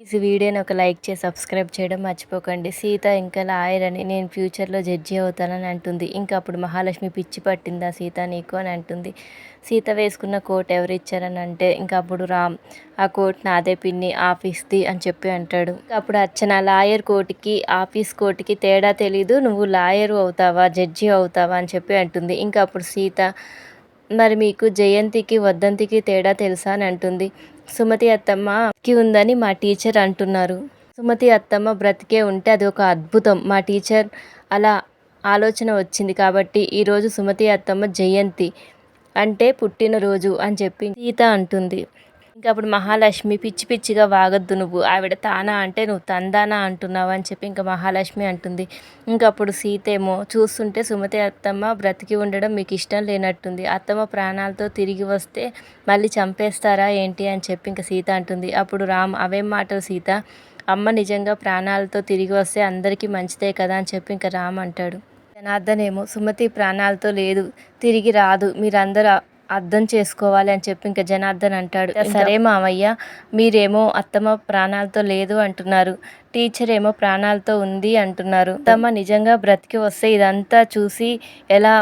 ఈ వీడియోని ఒక లైక్ చేసి సబ్స్క్రైబ్ చేయడం మర్చిపోకండి. సీత ఇంకా లాయర్ అని నేను ఫ్యూచర్లో జడ్జి అవుతానని అంటుంది. ఇంకా అప్పుడు మహాలక్ష్మి పిచ్చి పట్టిందా సీత నీకు అని అంటుంది. సీత వేసుకున్న కోట్ ఎవరు ఇచ్చారని అంటే ఇంకా అప్పుడు రామ్ ఆ కోట్ నాదే పిన్ని ఆఫీస్ది అని చెప్పి అంటాడు. అప్పుడు అర్చన లాయర్ కోర్టుకి ఆఫీస్ కోర్టుకి తేడా తెలీదు నువ్వు లాయర్ అవుతావా జడ్జి అవుతావా అని చెప్పి అంటుంది. ఇంకా అప్పుడు సీత మరి మీకు జయంతికి వద్దంతికి తేడా తెలుసా అని అంటుంది. సుమతి అత్తమ్మకి ఉందని మా టీచర్ అంటున్నారు. సుమతి అత్తమ్మ బ్రతికే ఉంటే అది ఒక అద్భుతం. మా టీచర్ అలా ఆలోచన వచ్చింది కాబట్టి ఈరోజు సుమతి అత్తమ్మ జయంతి అంటే పుట్టినరోజు అని చెప్పి సీత అంటుంది. ఇంకా అప్పుడు మహాలక్ష్మి పిచ్చి పిచ్చిగా వాగద్దు నువ్వు. ఆవిడ తానా అంటే నువ్వు తందానా అంటున్నావు అని చెప్పి ఇంకా మహాలక్ష్మి అంటుంది. ఇంకా అప్పుడు సీత ఏమో చూస్తుంటే సుమతి అత్తమ్మ బ్రతికి ఉండడం మీకు ఇష్టం లేనట్టుంది. అత్తమ్మ ప్రాణాలతో తిరిగి వస్తే మళ్ళీ చంపేస్తారా ఏంటి అని చెప్పి ఇంకా సీత అంటుంది. అప్పుడు రామ్ అవేం మాటలు సీత? అమ్మ నిజంగా ప్రాణాలతో తిరిగి వస్తే అందరికీ మంచిదే కదా? అని చెప్పి ఇంకా రామ్ అంటాడు. జనార్దన్ ఏమో సుమతి ప్రాణాలతో లేదు తిరిగి రాదు. మీరందరూ అర్థం చేసుకోవాలి అని చెప్పి ఇంకా జనార్దన్ అంటాడు. సరే మామయ్య మీరేమో అత్తమ్మ ప్రాణాలతో లేదు అంటున్నారు. టీచర్ ఏమో ప్రాణాలతో ఉంది అంటున్నారు. అత్తమ్మ నిజంగా బ్రతికి వస్తే ఇదంతా చూసి ఎలా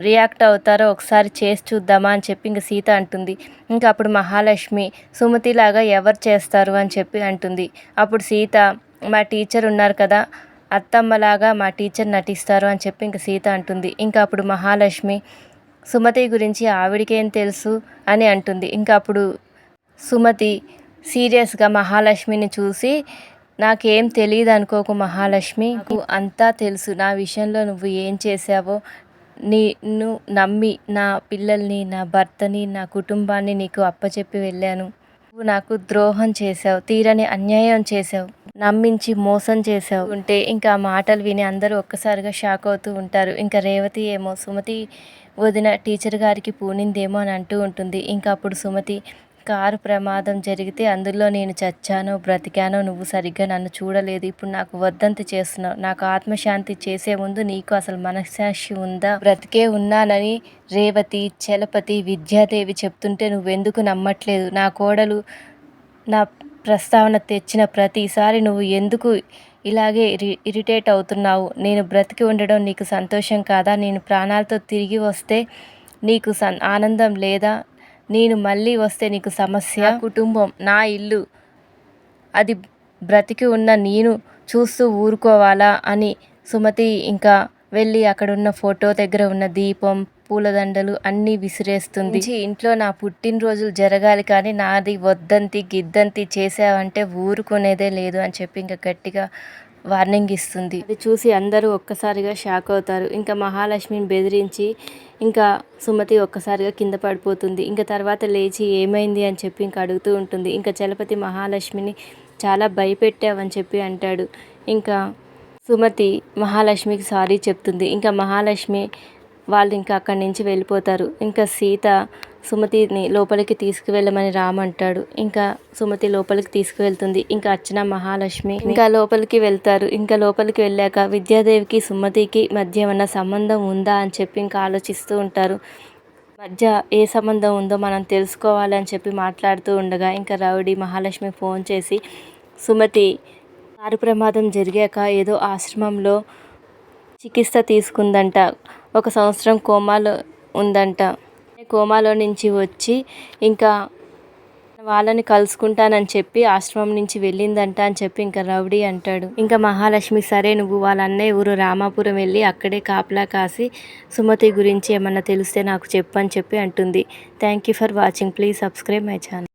రియాక్ట్ అవుతారో ఒకసారి చేసి చూద్దామా అని చెప్పి ఇంక సీత అంటుంది. ఇంకా అప్పుడు మహాలక్ష్మి సుమతిలాగా ఎవరు చేస్తారు? అని చెప్పి అంటుంది. అప్పుడు సీత మా టీచర్ ఉన్నారు కదా అత్తమ్మలాగా మా టీచర్ నటిస్తారు అని చెప్పి ఇంక సీత అంటుంది. ఇంకా అప్పుడు మహాలక్ష్మి సుమతి గురించి ఆవిడికేం తెలుసు అని అంటుంది. ఇంకా అప్పుడు సుమతి సీరియస్గా మహాలక్ష్మిని చూసి నాకేం తెలియదు అనుకోకు మహాలక్ష్మి అంతా తెలుసు నా విషయంలో నువ్వు ఏం చేసావో నిన్ను నమ్మి నా పిల్లల్ని నా భర్తని నా కుటుంబాన్ని నీకు అప్పచెప్పి వెళ్ళాను. నువ్వు నాకు ద్రోహం చేసావు తీరని అన్యాయం చేసావు నమ్మించి మోసం చేసావు ఉంటే ఇంకా మాటలు విని అందరూ ఒక్కసారిగా షాక్ అవుతూ ఉంటారు. ఇంకా రేవతి ఏమో సుమతి వదిన టీచర్ గారికి పూనిందేమో అని అంటూ ఉంటుంది. ఇంకా అప్పుడు సుమతి కారు ప్రమాదం జరిగితే అందులో నేను చచ్చానో బ్రతికానో నువ్వు సరిగ్గా నన్ను చూడలేదు. ఇప్పుడు నాకు వద్దంత చేస్తున్నావు. నాకు ఆత్మశాంతి చేసే ముందు నీకు అసలు మనస్సాక్షి ఉందా? బ్రతికే ఉన్నానని రేవతి చలపతి విద్యాదేవి చెప్తుంటే నువ్వెందుకు నమ్మట్లేదు? నా కోడలు నా ప్రస్తావన తెచ్చిన ప్రతిసారి నువ్వు ఎందుకు ఇలాగే ఇరి ఇరిటేట్ అవుతున్నావు? నేను బ్రతికి ఉండడం నీకు సంతోషం కాదా? నేను ప్రాణాలతో తిరిగి వస్తే నీకు సన్ ఆనందం లేదా? నేను మళ్ళీ వస్తే నీకు సమస్య? కుటుంబం నా ఇల్లు అది బ్రతికి ఉన్న నేను చూస్తూ ఊరుకోవాలా? అని సుమతి ఇంకా వెళ్ళి అక్కడున్న ఫోటో దగ్గర ఉన్న దీపం పూలదండలు అన్నీ విసిరేస్తుంది. ఇంట్లో నా పుట్టినరోజులు జరగాలి కానీ నాది వద్దంతి గిద్దంతి చేసావంటే ఊరుకునేదే లేదు అని చెప్పి ఇంకా గట్టిగా వార్నింగ్ ఇస్తుంది. అది చూసి అందరూ ఒక్కసారిగా షాక్ అవుతారు. ఇంకా మహాలక్ష్మిని బెదిరించి ఇంకా సుమతి ఒక్కసారిగా కింద పడిపోతుంది. ఇంకా తర్వాత లేచి ఏమైంది అని చెప్పి ఇంకా అడుగుతూ ఉంటుంది. ఇంకా చలపతి మహాలక్ష్మిని చాలా భయపెట్టావని చెప్పి అంటాడు. ఇంకా సుమతి మహాలక్ష్మికి సారీ చెప్తుంది. ఇంకా మహాలక్ష్మి వాళ్ళు ఇంకా అక్కడి నుంచి వెళ్ళిపోతారు. ఇంకా సీత సుమతిని లోపలికి తీసుకువెళ్ళమని రామంటాడు ఇంకా సుమతి లోపలికి తీసుకువెళ్తుంది. ఇంకా అర్చన మహాలక్ష్మి ఇంకా లోపలికి వెళ్తారు. ఇంకా లోపలికి వెళ్ళాక విద్యాదేవికి సుమతికి మధ్య ఏమన్నా సంబంధం ఉందా అని చెప్పి ఇంకా ఆలోచిస్తూ ఉంటారు. మధ్య ఏ సంబంధం ఉందో మనం తెలుసుకోవాలని చెప్పి మాట్లాడుతూ ఉండగా ఇంకా రౌడీ మహాలక్ష్మి ఫోన్ చేసి సుమతి కారు ప్రమాదం జరిగాక ఏదో ఆశ్రమంలో చికిత్స తీసుకుందంట. ఒక సంవత్సరం కోమాలో ఉందంట. కోమాలో నుంచి వచ్చి ఇంకా వాళ్ళని కలుసుకుంటానని చెప్పి ఆశ్రమం నుంచి వెళ్ళిందంట అని చెప్పి ఇంకా రౌడీ అంటాడు. ఇంకా మహాలక్ష్మి సరే నువ్వు వాళ్ళ అన్నయ్య ఊరు రామాపురం వెళ్ళి అక్కడే కాపలా కాసి సుమతి గురించి ఏమన్నా తెలిస్తే నాకు చెప్పు అని చెప్పి అంటుంది. Thank you for watching please subscribe my channel